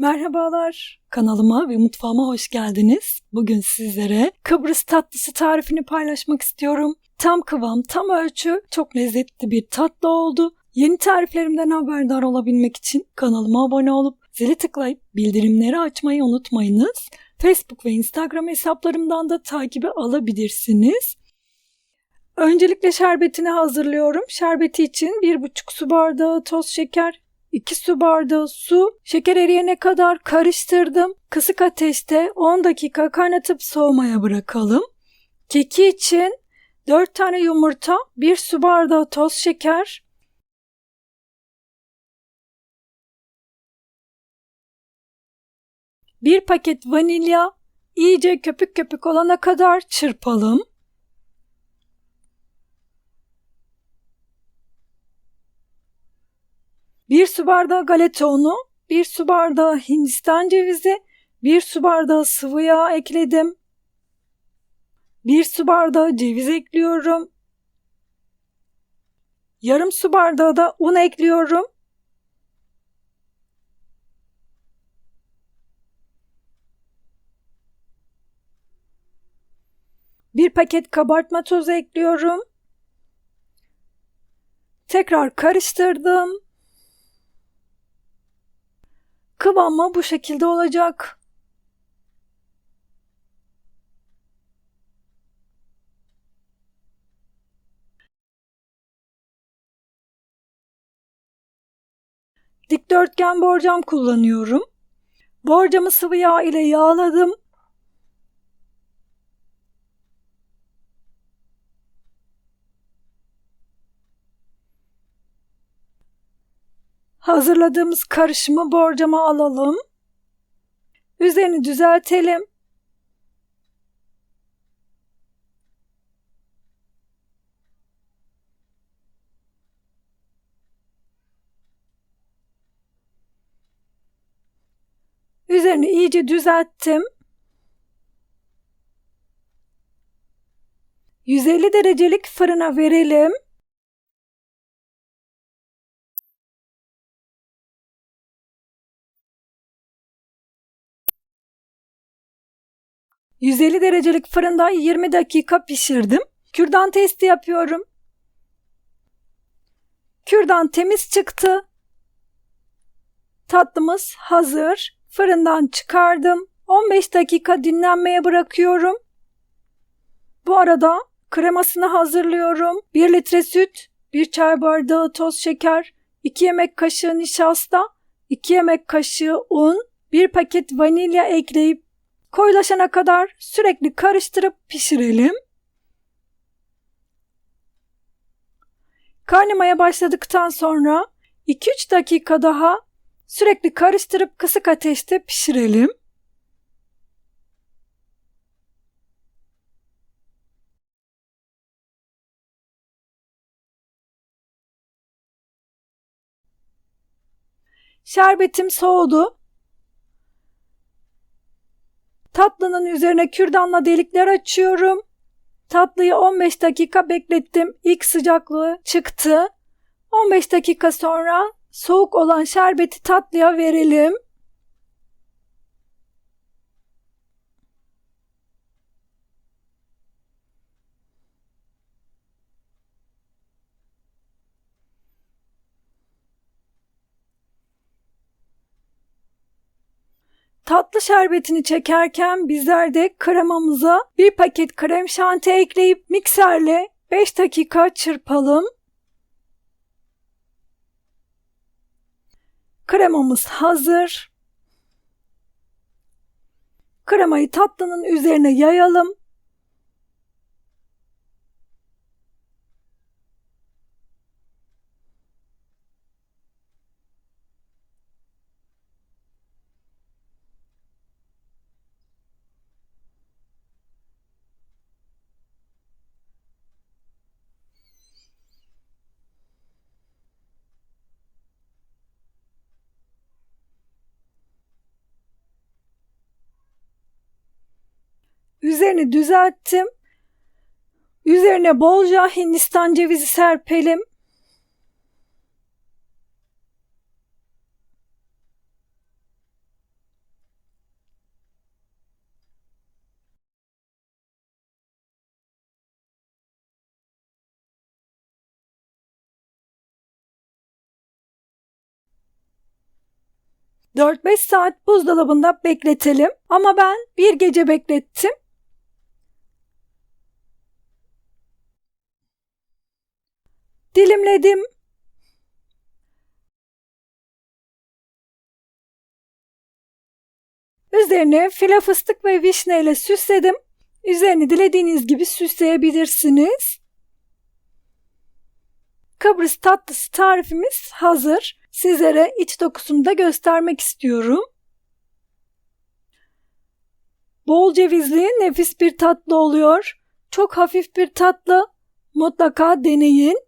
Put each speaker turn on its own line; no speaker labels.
Merhabalar. Kanalıma ve mutfağıma hoş geldiniz. Bugün sizlere Kıbrıs tatlısı tarifini paylaşmak istiyorum. Tam kıvam, tam ölçü, çok lezzetli bir tatlı oldu. Yeni tariflerimden haberdar olabilmek için kanalıma abone olup zili tıklayıp bildirimleri açmayı unutmayınız. Facebook ve Instagram hesaplarımdan da takibi alabilirsiniz. Öncelikle şerbetini hazırlıyorum. Şerbeti için 1,5 su bardağı toz şeker, 2 su bardağı su, şeker eriyene kadar karıştırdım. Kısık ateşte 10 dakika kaynatıp soğumaya bırakalım. Keki için 4 tane yumurta, 1 su bardağı toz şeker, bir paket vanilya, iyice köpük köpük olana kadar çırpalım. Bir su bardağı galeta unu, bir su bardağı hindistan cevizi, bir su bardağı sıvı yağ ekledim. Bir su bardağı ceviz ekliyorum. Yarım su bardağı da un ekliyorum. Bir paket kabartma tozu ekliyorum. Tekrar karıştırdım. Kıvamı bu şekilde olacak. Dikdörtgen borcam kullanıyorum. Borcamı sıvı yağ ile yağladım. Hazırladığımız karışımı borcama alalım. Üzerini düzeltelim. Üzerini iyice düzelttim. 150 derecelik fırına verelim. 150 derecelik fırında 20 dakika pişirdim. Kürdan testi yapıyorum. Kürdan temiz çıktı. Tatlımız hazır. Fırından çıkardım. 15 dakika dinlenmeye bırakıyorum. Bu arada kremasını hazırlıyorum. 1 litre süt, 1 çay bardağı toz şeker, 2 yemek kaşığı nişasta, 2 yemek kaşığı un, 1 paket vanilya ekleyip Koyulaşana kadar sürekli karıştırıp pişirelim. Kaynamaya başladıktan sonra 2-3 dakika daha sürekli karıştırıp kısık ateşte pişirelim. Şerbetim soğudu. Tatlının üzerine kürdanla delikler açıyorum. Tatlıyı 15 dakika beklettim. İlk sıcaklığı çıktı. 15 dakika sonra soğuk olan şerbeti tatlıya verelim. Tatlı şerbetini çekerken bizler de kremamıza bir paket krem şanti ekleyip mikserle 5 dakika çırpalım. Kremamız hazır. Kremayı tatlının üzerine yayalım. Üzerini düzelttim. Üzerine bolca Hindistan cevizi serpelim. Dört beş saat buzdolabında bekletelim ama ben bir gece beklettim. Dilimledim. Üzerine file fıstık ve vişne ile süsledim. Üzerini dilediğiniz gibi süsleyebilirsiniz. Kıbrıs tatlısı tarifimiz hazır. Sizlere iç dokusunu da göstermek istiyorum. Bol cevizli nefis bir tatlı oluyor. Çok hafif bir tatlı. Mutlaka deneyin.